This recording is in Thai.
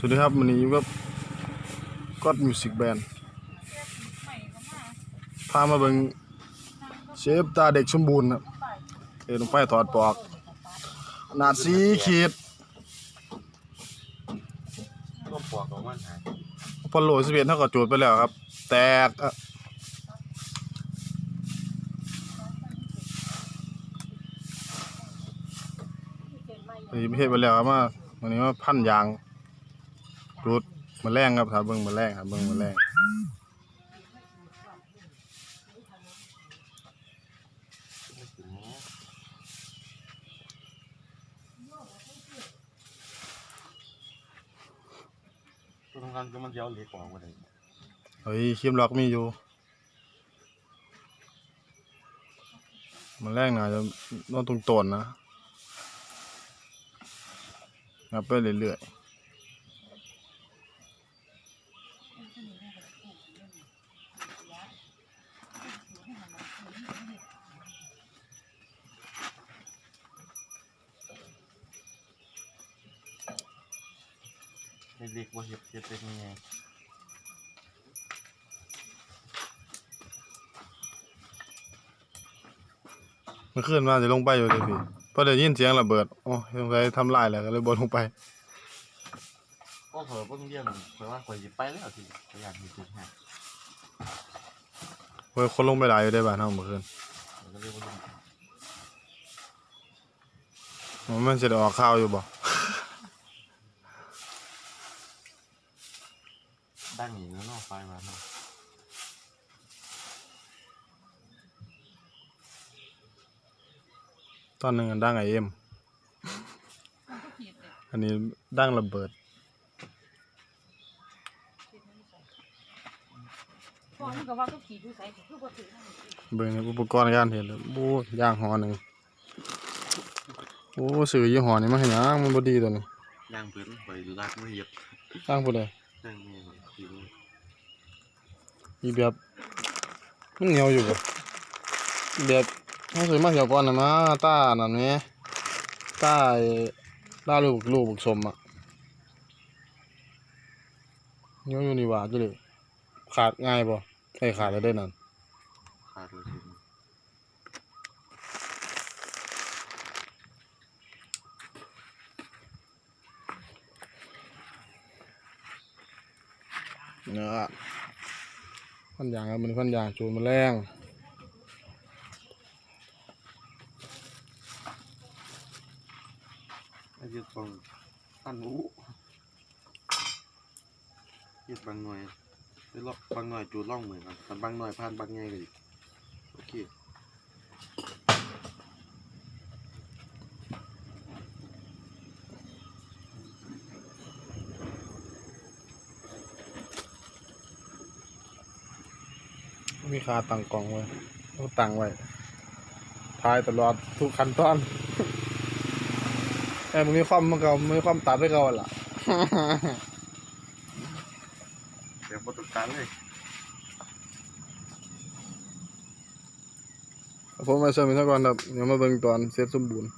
สวัสดีครับวันนี้อยู่กับก็มิวสิกแบนด์พามาเบิ่งเชฟตาเด็กสมบูรณ์ครับเอ็นไปถอดปลอกขนาดสีขีดก็ปวกของมันหายพอโหลสิบเอ็ดเท่ากับจูดไปแล้วครับ แตกอะนี่ประเทศไปแล้วครับมาวันนี้ว่าพันยาง จูดมาแรงครับถามเบิ่งมาแรงครับเบิ่งมาแรงไม่ถึงนี้ตัวทำงานก็มันเย้าเล็กกว่าวันนี้เฮ้ยครีมล็อกมีอยู่มาแรงน่าจะนอนตรงต้นนะงับไปเรื่อย เล็กๆว่าเห็บเห็บเป็นยังไงๆเมื่อคืนมาจะลงไปอยู่เลยพี่พอได้ยินเสียงระเบิดโอ้ยสงสัยทำลายแล้วก็เลยบนลงไปก็เผลอเพิ่งเรียนเผลอว่าควรจะไปแล้วทีพยายามมีจุดให้เฮ้ยคนลงไปหลายอยู่ได้บ้านเฮาเมื่อคืนมันก็เรียกว่าลงมันมันจะได้ออกข่าวอยู่บ่ ดังอย่างนี้เนาะไฟมาเนาะตอนหนึงอันดังไอเอ็ม อันนี้ดังระเบิดก่อนก็ว่าก็ขี่ดูใส่คือบ่ถือนั่นสิเบิ่งในอุปกรณ์การเห็นแล้วโอ้ย่างหอหนึ่งโอ้สื่อยี่ห้อนี้มาให้หยังมันบ่ดีตัวนี้ย่างเพื่อนไปลากไม่เหยียบย่างผู้ใดย่างไม่เหยียบทีนี้อีแบบมันเหนียวอยู่บ่แบบเฮาซื้อมาเสียวก่อนนะมาต้านั่นแหมต้าไอ้าลูกลูกบักสมอะเหนียวอยู่นี่หว่าจังเลยขาดง่ายบ่ะไอ้ขาดแล้วได้นั่นขาดเลย เนื้อพันยางครับมันพันยางจูนแมลงไอ้ยึดตรงตันอู้ยึดบางหน่อยไปล็อกบางหน่อยจูดล่องเหมือนกันแต่บางหน่อยผ่านบางไงกันอีก มีคาตั้งกล่องไว้ต้องตั้งไว้ทายตลอดทุกขั้นตอนไอ้มึงมีความมันก็มีความตัดไปก่อนล่ะเดี๋ยวประตูการเลยผมมาเสริมอีกสักก่อนครับเดี๋ยวมาเบิ่งตอนเสร็จสมบูรณ์